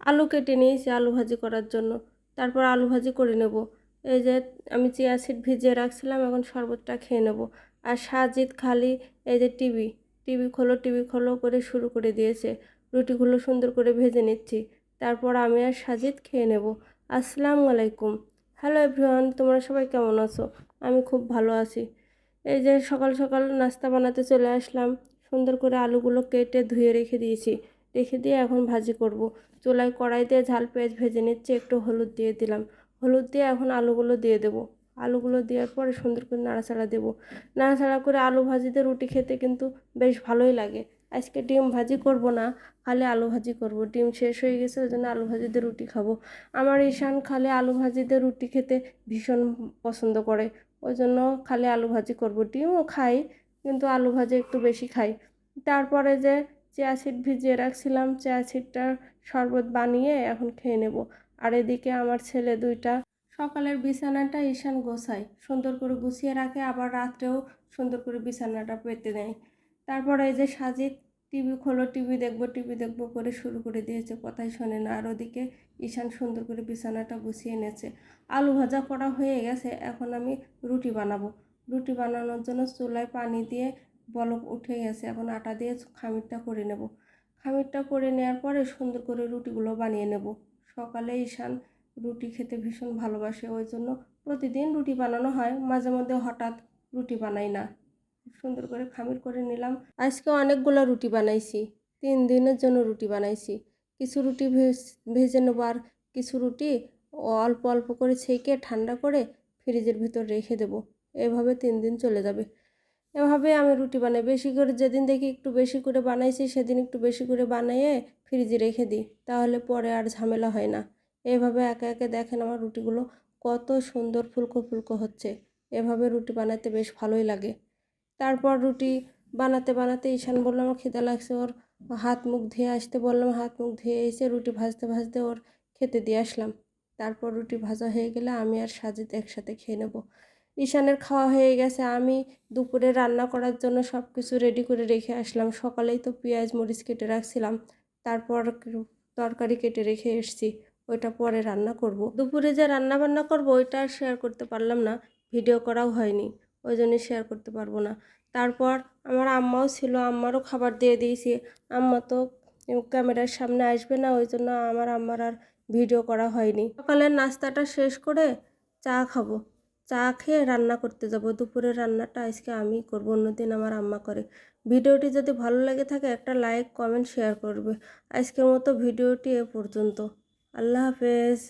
আলু কেটে নিয়েছি আলু ভাজি করার জন্য। তারপর আলু ভাজি করে নেব। এই যে আমি চিয়া সিড ভিজিয়ে রাখছিলাম, এখন শরবতটা খেয়ে নেব। আর সাজিদ খালি এই যে টিভি টিভি খোলো টিভি খোলো করে শুরু করে দিয়েছে। রুটিগুলো সুন্দর করে ভেজে নিচ্ছি। তারপর আমি আর সাজিদ খেয়ে নেব। আসসালামু আলাইকুম। হ্যালো এভরিওয়ান, তোমরা সবাই কেমন আছো? আমি খুব ভালো আছি। এই যে সকাল সকাল নাস্তা বানাতে চলে আসলাম। সুন্দর করে আলুগুলো কেটে ধুয়ে রেখে দিয়েছি। রেখে দিয়ে এখন ভাজি করব। চুলায় কড়াইতে ঝাল পেঁয়াজ ভেজে নিচ্ছে, একটু হলুদ দিয়ে দিলাম। হলুদ দিয়ে এখন আলুগুলো দিয়ে দেবো। আলুগুলো দেওয়ার পরে সুন্দর করে নাড়াচাড়া দেবো। নাড়াচাড়া করে আলু ভাজিতে রুটি খেতে কিন্তু বেশ ভালোই লাগে। আজকে ডিম ভাজি করব না, খালি আলু ভাজি করব। ডিম শেষ হয়ে গেছে, ওই জন্য আলু ভাজিতে রুটি খাব। আমার ঈশান খালি আলু ভাজিতে রুটি খেতে ভীষণ পছন্দ করে। ওই জন্য খালি আলু ভাজি করব। ডিমও খাই, কিন্তু আলু ভাজি একটু বেশি খাই। তারপরে যে চিয়া সিড ভিজিয়ে রাখছিলাম চিয়া সিডটার শরবত বানিয়ে এখন খেয়ে নেব। আর এদিকে আমার ছেলে দুইটা। সকালের বিছানাটা ঈশান গোছায়। সুন্দর করে গুছিয়ে রাখে, আবার রাত্রেও সুন্দর করে বিছানাটা পেতে নেয়। তারপরে এই যে সাজিদ, টিভি খোলো, টিভি দেখব টিভি দেখব করে শুরু করে দিয়েছে কথাই শোনে না। আর ওদিকে ঈশান সুন্দর করে বিছানাটা গুছিয়ে এনেছে আলু ভাজা করা হয়ে গেছে, এখন আমি রুটি বানাবো। রুটি বানানোর জন্য চুলায় পানি দিয়ে বলক উঠে গেছে। এখন আটা দিয়ে খামিরটা করে নেব। খামিরটা করে নেওয়ার পরে সুন্দর করে রুটিগুলো বানিয়ে নেব। সকালে ঈশান রুটি খেতে ভীষণ ভালোবাসে, ওই জন্য প্রতিদিন রুটি বানানো হয়। মাঝে মধ্যে হঠাৎ রুটি বানাই না। সুন্দর করে খামির করে নিলাম। আজকে অনেকগুলো রুটি বানাইছি। তিন দিনের জন্য রুটি বানাইছি। কিছু রুটি ভেজে নেব আর কিছু রুটি অল্প অল্প করে ছেঁকে ঠান্ডা করে ফ্রিজের ভিতর রেখে দেবো। এভাবে তিন দিন চলে যাবে। এভাবে আমি রুটি বানাই। বেশি করে যেদিন দেখি একটু বেশি করে বানাইছি, সেদিন একটু বেশি করে বানিয়ে ফ্রিজে রেখে দিই, তাহলে পরে আর ঝামেলা হয় না। এভাবে একে একে দেখেন আমার রুটিগুলো কত সুন্দর ফুলকো ফুলকো হচ্ছে। এভাবে রুটি বানাতে বেশ ভালোই লাগে। তারপর রুটি বানাতে বানাতে ঈশান বলল, আমার খিদে লাগছে ওর হাত মুখ ধুয়ে আসতে। বললাম, হাত মুখ ধুয়ে এসে রুটি ভাজতে ভাজতে ওর খেতে দিয়ে আসলাম। তারপর রুটি ভাজা হয়ে গেলে আমি আর সাজিদ একসাথে খেয়ে নেব। ঈশানের খাওয়া হয়ে গেছে। আমি দুপুরে রান্না করার জন্য সব কিছু রেডি করে রেখে আসলাম। সকালেই তো পেঁয়াজ, মরিচ কেটে রাখছিলাম। তারপর তরকারি কেটে রেখে এসছি। ওইটা পরে রান্না করব। দুপুরে যে রান্না বান্না করব, ওইটা আর শেয়ার করতে পারলাম না। ভিডিও করাও হয়নি। ওই জন্যই শেয়ার করতে পারব না। তারপর আমার আম্মাও ছিল, আম্মারও খাবার দিয়ে দিয়েছি। আম্মা তো ক্যামেরার সামনে আসবে না, ওই জন্য আমার আম্মার আর ভিডিও করা হয়নি। সকালের নাস্তাটা শেষ করে চা খাব। চা খেয়ে রান্না করতে যাব। দুপুরের রান্নাটা আজকে আমি করব, অন্যদিন আমার আম্মা করে। ভিডিওটি যদি ভালো লাগে থাকে একটা লাইক, কমেন্ট, শেয়ার করবে। আজকের মতো ভিডিওটি এ পর্যন্ত। আল্লাহ হাফেজ।